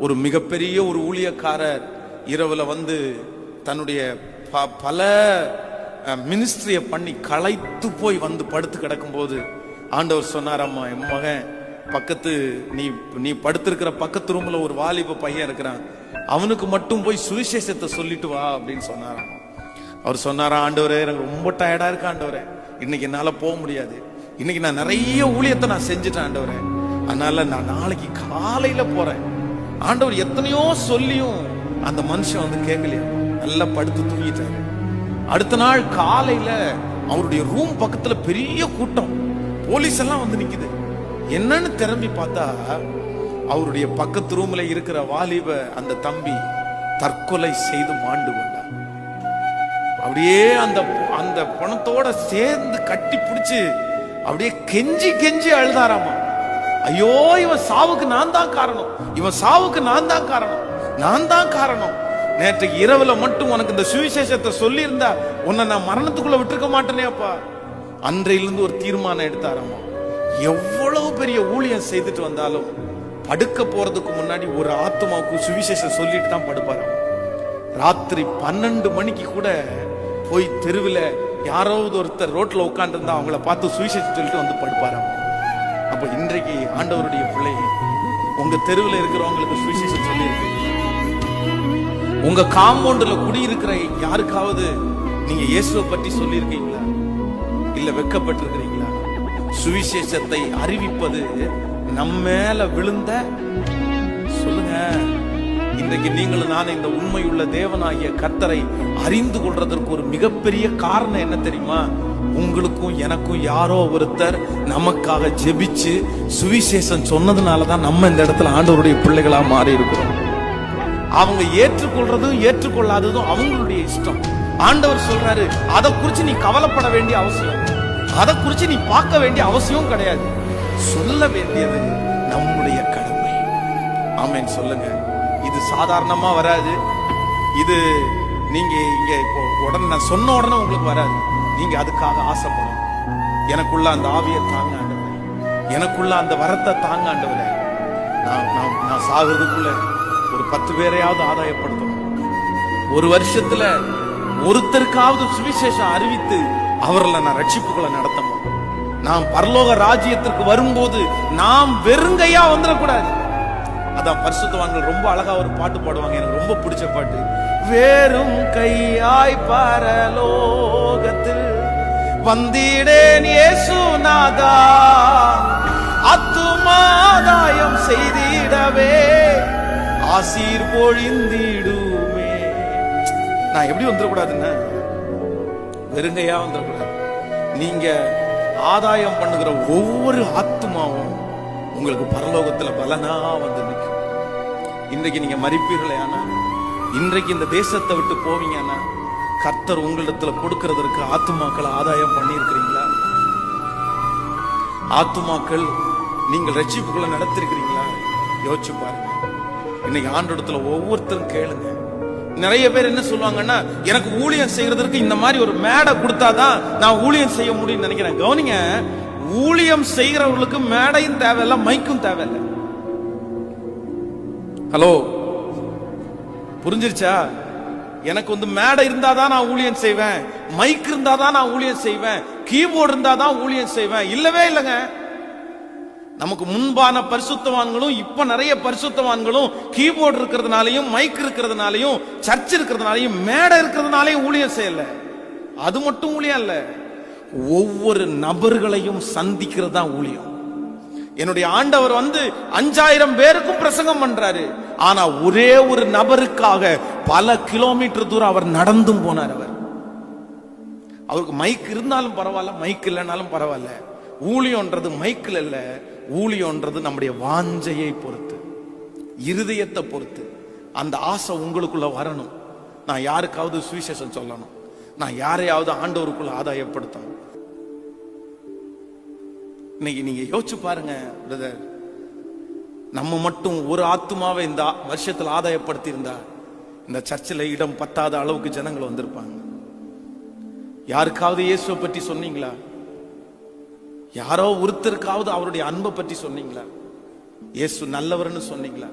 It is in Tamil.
ஒரு மிகப்பெரிய ஒரு ஊழியக்காரர் இரவில் வந்து தன்னுடைய ப- பல மினிஸ்ட்ரியை பண்ணி களைத்து போய் வந்து படுத்து கிடக்கும்போது ஆண்டவர் சொன்னாரம்மா என் மகன் பக்கத்து நீ நீ படுத்திருக்கிற பக்கத்து ரூமில் ஒரு வாலிப பையன் இருக்கிறான். அவனுக்கு மட்டும் போய் சுவிசேஷத்தை சொல்லிட்டு வா அப்படின்னு சொன்னாராம். அவர் சொன்னாரா ஆண்டவரே எனக்கு ரொம்ப டயர்டாக இருக்கு ஆண்டவரே. இன்னைக்கு என்னால் போக முடியாது. இன்னைக்கு நான் நிறைய ஊழியத்தை நான் செஞ்சுட்டேன் ஆண்டவரே. அதனால நான் நாளைக்கு காலையில் போகிறேன் ஆண்டவர் எத்தனையோ சொல்லியும் அந்த மனுஷன் வந்து கேட்கலையா? நல்லா படுத்து தூங்கிட்டாரு. அடுத்த நாள் காலையில அவருடைய ரூம் பக்கத்துல பெரிய கூட்டம். போலீஸ் எல்லாம் வந்து நிக்குது. என்னன்னு திரும்பி பார்த்தா அவருடைய பக்கத்து ரூம்ல இருக்கிற வாலிப அந்த தம்பி தற்கொலை செய்து மாண்டு கொண்டார். அப்படியே அந்த அந்த பணத்தோட சேர்ந்து கட்டி பிடிச்சு அப்படியே கெஞ்சி கெஞ்சி அழுதாராமா? ஐயோ இவன் சாவுக்கு நான் தான் காரணம். இவன் சாவுக்கு நான் தான் காரணம். நான் தான் காரணம். நேற்று இரவுல மட்டும் உனக்கு இந்த சுவிசேஷத்தை சொல்லி இருந்தா உன்னை நான் மரணத்துக்குள்ள விட்டுருக்க மாட்டேனேப்பா அன்றையிலிருந்து ஒரு தீர்மானம் எடுத்தாராமா. எவ்வளவு பெரிய ஊழியம் செய்துட்டு வந்தாலும் படுக்க போறதுக்கு முன்னாடி ஒரு ஆத்மாவுக்கு சுவிசேஷம் சொல்லிட்டு தான் படுப்பாராம். ராத்திரி பன்னெண்டு மணிக்கு கூட போய் தெருவில் யாராவது ஒருத்தர் ரோட்ல உட்காந்துருந்தா அவங்கள பார்த்து சுவிசேஷம் சொல்லிட்டு வந்து படுப்பாராம். அப்ப இன்றைக்கு ஆண்டவருடைய பிள்ளை உங்க தெருவில் இருக்கிறவங்களுக்கு சுவிசேஷம் சொல்லியிருக்கு. உங்க காம்பவுண்டில் குடியிருக்கிற யாருக்காவது நீங்க இயேசுவை பற்றி சொல்லியிருக்கீங்களா? இல்ல வெக்கப்பட்டிருக்கிறீங்களா? சுவிசேஷத்தை அறிவிப்பது நம்ம மேல விழுந்த சொல்லுங்க. இன்றைக்கு நீங்களும் நான் இந்த உண்மையுள்ள தேவனாகிய கர்த்தரை அறிந்து கொள்றதற்கு ஒரு மிகப்பெரிய காரணம் என்ன தெரியுமா? உங்களுக்கும் எனக்கும் யாரோ ஒருத்தர் நமக்காக ஜெபிச்சு சுவிசேஷம் சொன்னதுனால தான் நம்ம இந்த இடத்துல ஆண்டவருடைய பிள்ளைகளா மாறி இருக்கிறோம் அவங்க ஏற்றுக்கொள்றதும் ஏற்றுக்கொள்ளாததும் அவங்களுடைய இஷ்டம். ஆண்டவர் சொல்றாரு அதை குறிச்சு நீ கவலைப்பட வேண்டிய அவசியம். அதை குறிச்சு நீ பார்க்க வேண்டிய அவசியம் கிடையாது. சொல்ல வேண்டியது நம்முடைய கடமை. ஆமேன். சொல்லுங்க. இது சாதாரணமா வராது. இது நீங்க இங்க இப்போ உடனே நான் சொன்ன உடனே உங்களுக்கு வராது. நீங்க அதுக்காக ஆசைப்படணும். எனக்குள்ள அந்த ஆவியை தாங்க ஆண்டவரே. எனக்குள்ள அந்த வரத்தை தாங்க ஆண்டவரே. நான் நான் நான் சாகுறதுக்குள்ள ஒரு பத்து பேரையாவது ஆதாயப்படுத்தணும். ஒரு வருஷத்துல ஒருத்தருக்காவது சுவிசேஷம் அறிவித்து அவர்களை நான் ரட்சிப்புகளை நடத்தணும். நாம் பரலோக ராஜ்யத்திற்கு வரும்போது நாம் வெறுங்கையா வந்துடக்கூடாது. அதான் பரிசுத்தவான்கள் ரொம்ப அழகா ஒரு பாட்டு பாடுவாங்க. எனக்கு ரொம்ப பிடிச்ச பாட்டு. வேறும் கையாய் பரலோகத்தில் வந்திடேன் இயேசுநாதா. அத்துமாதாயம் செய்திடவே. ஆசீர் பொழிந்திடுமே. நான் எப்படி வந்துடக்கூடாதுன்னு? வெறுங்கையா வந்துடக்கூடாது. நீங்க ஆதாயம் பண்ணுகிற ஒவ்வொரு ஆத்மாவும் உங்களுக்கு பரலோகத்துல பலனா வந்து நிற்கும். இன்றைக்கு நீங்க மறிப்பீர்களே ஆனா இன்றைக்கு இந்த தேசத்தை விட்டு போவீங்கன்னா கர்த்தர் உங்களிடத்துல கொடுக்கறதற்கு ஆத்துமாக்களை ஆதாயம் பண்ணியிருக்கிறீங்களா? ஆத்துமாக்கள் நீங்கள் ரட்சிப்புகளை நடத்திருக்கிறீங்களா? யோசிச்சு பாருங்க. இன்னைக்கு ஆண்டோடத்துல ஒவ்வொருத்தரும் கேளுங்க. நிறைய பேர் என்ன சொல்லுவாங்கன்னா எனக்கு ஊழியம் செய்யறதற்கு இந்த மாதிரி ஒரு மேடை கொடுத்தாதான் நான் ஊழியம் செய்ய முடியும்னு நினைக்கிறேன். கவனிங்க ஊழியம் செய்கிறவர்களுக்கு மேடையும் தேவையில்ல மைக்கும் தேவையில்லை. ஹலோ புரிஞ்சிருச்சா? எனக்கு வந்து மேடை இருந்தாதான் நான் ஊழியம் செய்வேன். மைக் இருந்தாதான் நான் ஊழியம் செய்வேன். கீபோர்டு இருந்தாதான் ஊழியம் செய்வேன். இல்லவே இல்லைங்க. நமக்கு முன்பான பரிசுத்தவான்களும் இப்ப நிறைய பரிசுத்தவான்களும் கீபோர்டு இருக்கிறதுனாலையும் மைக் இருக்கிறதுனாலையும் சர்ச் இருக்கிறதுனாலையும் மேடை இருக்கிறதுனாலையும் ஊழியம் செய்யல. அது மட்டும் ஊழியம் இல்ல. ஒவ்வொரு நபர்களையும் சந்திக்கிறது தான் ஊழியம். என்னுடைய ஆண்டவர் வந்து அஞ்சாயிரம் பேருக்கும் பிரசங்கம் பண்றாரு. ஆனா ஒரே ஒரு நபருக்காக பல கிலோமீட்டர் தூரம் அவர் நடந்தும் போனார் அவர். அவருக்கு மைக் இருந்தாலும் பரவாயில்ல மைக் இல்லைனாலும் பரவாயில்ல. ஊழியன்றது மைக்கில் இல்ல ஊழியன்றது நம்முடைய வாஞ்சையை பொறுத்து இருதயத்தை பொறுத்து. அந்த ஆசை உங்களுக்குள்ள வரணும். நான் யாருக்காவது சுவிசேஷம் சொல்லணும். நான் யாரையாவது ஆண்டவருக்குள்ள ஆதாயப்படுத்தணும். இன்னைக்கு நீங்க யோசிச்சு பாருங்க பிரதர் நம்ம மட்டும் ஒரு ஆத்துமாவை இந்த வருஷத்துல ஆதாயப்படுத்தி இருந்தா இந்த சர்ச்சில் இடம் பத்தாத அளவுக்கு ஜனங்கள் வந்திருப்பாங்க. யாருக்காவது இயேசுவை பற்றி சொன்னீங்களா? யாரோ ஒருத்தருக்காவது அவருடைய அன்பை பற்றி சொன்னீங்களா? இயேசு நல்லவர்னு சொன்னீங்களா?